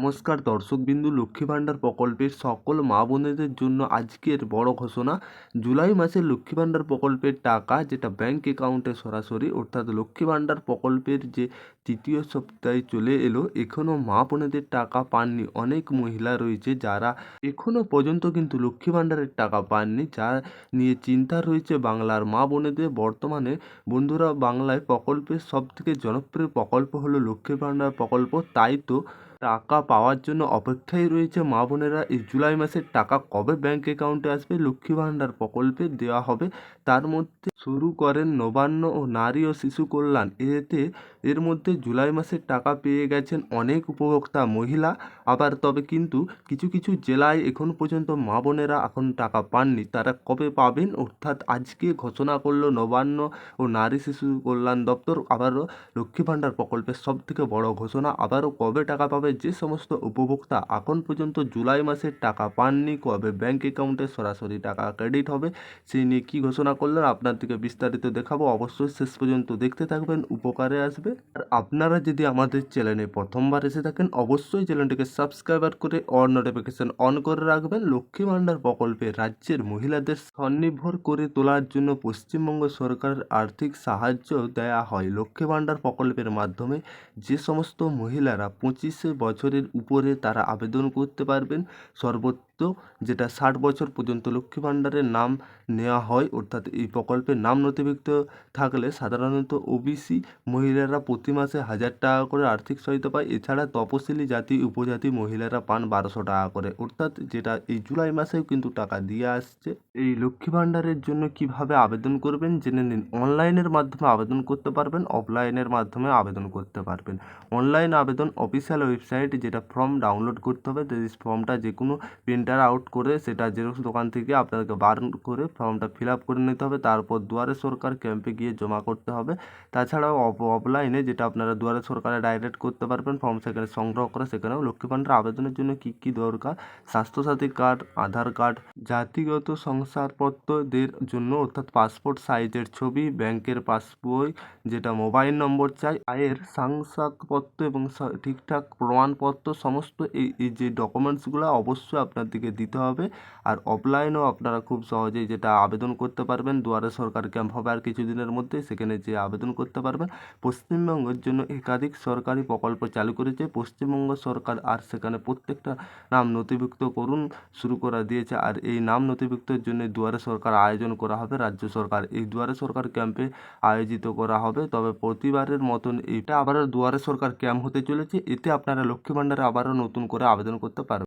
নমস্কার দর্শকবিন্দু লক্ষ্মী ভাণ্ডার প্রকল্পের সকল মা বোনেদের জন্য আজকের বড় ঘোষণা। জুলাই মাসের লক্ষ্মী ভাণ্ডার প্রকল্পের টাকা যেটা ব্যাংক অ্যাকাউন্টে সরাসরি, অর্থাৎ লক্ষ্মী ভাণ্ডার প্রকল্পের যে তৃতীয় সপ্তাহে চলে এলো এখনও মা বোনেদের টাকা পাননি। অনেক মহিলা রয়েছে যারা এখনও পর্যন্ত কিন্তু লক্ষ্মী ভাণ্ডারের টাকা পাননি, যা নিয়ে চিন্তা রয়েছে বাংলার মা বোনেদের। বর্তমানে বন্ধুরা, বাংলায় প্রকল্পের সবথেকে জনপ্রিয় প্রকল্প হলো লক্ষ্মী ভাণ্ডার প্রকল্প। তাই তো টাকা পাওয়ার জন্য অপেক্ষায় রয়েছে মা বোনেরা। এই জুলাই মাসের টাকা কবে ব্যাঙ্ক অ্যাকাউন্টে আসবে? লক্ষ্মী ভাণ্ডার প্রকল্পে দেওয়া হবে। তার মধ্যে শুরু করেন নবান্ন ও নারী ও শিশু কল্যাণ। এতে এর মধ্যে জুলাই মাসের টাকা পেয়ে গেছেন অনেক উপভোক্তা, মহিলা আবার তবে কিন্তু কিছু কিছু জেলায় এখন পর্যন্ত মা বোনেরা এখন টাকা পাননি। তারা কবে পাবেন? অর্থাৎ আজকে ঘোষণা করল নবান্ন ও নারী শিশু কল্যাণ দপ্তর। আবারও লক্ষ্মী ভাণ্ডার প্রকল্পের সব থেকে বড় ঘোষণা। আবারও কবে টাকা পাবে যে সমস্ত উপভোক্তা? এখন পর্যন্ত জুলাই মাসের টাকা পাননি। কবে ব্যাংক অ্যাকাউন্টে সরাসরি টাকা ক্রেডিট হবে? সেই নিয়ে কী ঘোষণা করলেন? আপনার থেকে বিস্তারিত দেখাবো। অবশ্যই শেষ পর্যন্ত দেখতে থাকবেন, উপকারে আসবে। আর আপনারা যদি আমাদের চ্যানেলে প্রথমবার এসে থাকেন, অবশ্যই চ্যানেলটিকে সাবস্ক্রাইবার করে অল নোটিফিকেশন অন করে রাখবেন। লক্ষ্মী ভাণ্ডার প্রকল্পে রাজ্যের মহিলাদের স্বনির্ভর করে তোলার জন্য পশ্চিমবঙ্গ সরকারের আর্থিক সাহায্য দেওয়া হয়। লক্ষ্মী ভাণ্ডার প্রকল্পের মাধ্যমে যে সমস্ত মহিলারা পঁচিশে বছরের উপরে তারা আবেদন করতে পারবেন। সর্বোচ্চ যেটা ষাট বছর পর্যন্ত লক্ষ্মী ভাণ্ডারের নাম নেওয়া হয়, অর্থাৎ এই প্রকল্পের নাম নথিভুক্ত থাকলে সাধারণত ওবিসি মহিলারা প্রতি মাসে হাজার টাকা করে আর্থিক সহায়তা পায়। এছাড়া তপশিলি জাতি, উপজাতি মহিলারা পান বারোশো টাকা করে। অর্থাৎ যেটা এই জুলাই মাসেও কিন্তু টাকা দিয়ে আসছে। এই লক্ষ্মী ভাণ্ডারের জন্য কীভাবে আবেদন করবেন? জেনে নিন। অনলাইনের মাধ্যমে আবেদন করতে পারবেন, অফলাইনের মাধ্যমে আবেদন করতে পারবেন। অনলাইন আবেদন অফিসিয়াল ওয়েবসাইট, যেটা ফর্ম ডাউনলোড করতে হবে। ফর্মটা যে কোনো প্রিন্টার আউট করে সেটা জেরক্স দোকান থেকে আপনাদেরকে বার করে ফর্মটা ফিল আপ করে নিতে হবে। তারপর দুয়ারে সরকার ক্যাম্পে গিয়ে জমা করতে হবে। তাছাড়াও অফলাইনে যেটা আপনারা দুয়ারে সরকারে ডাইরেক্ট করতে পারবেন ফর্ম সেখানে সংগ্রহ করে সেখানেও লক্ষ্মী ভাণ্ডার আবেদনের জন্য কী কী দরকার? স্বাস্থ্যসাথী কার্ড আধার কার্ড জাতিগত শংসাপত্রদের জন্য অর্থাৎ পাসপোর্ট সাইজের ছবি ব্যাংকের পাসবই যেটা মোবাইল নম্বর চাই, আয়ের শংসাপত্র এবং ঠিকঠাক প্রমাণপত্র সমস্ত এই যে ডকুমেন্টসগুলো অবশ্যই আপনাদেরকে দিতে হবে। আর অফলাইনেও আপনারা খুব সহজেই যেটা আবেদন করতে পারবেন, দুয়ারে সরকার ক্যাম্প হবে আর কিছুদিনের মধ্যে সেখানে যে আবেদন করতে পারবেন। পশ্চিমবঙ্গের জন্য একাধিক সরকারি প্রকল্প চালু করেছে। পশ্চিমবঙ্গ সরকার আর সেখানে প্রত্যেকটা নাম নথিভুক্ত করুন শুরু করা দিয়েছে। আর এই নাম নথিভুক্তের জন্য দুয়ারে সরকার আয়োজন করা হবে, রাজ্য সরকার। এই দুয়ারে সরকার ক্যাম্পে আয়োজিত করা হবে। তবে প্রতিবারের মতন এটা আবারও দুয়ারে সরকার ক্যাম্প হতে চলেছে। এতে আপনারা লক্ষ্মী ভাণ্ডারে আবারও নতুন করে আবেদন করতে পারবেন।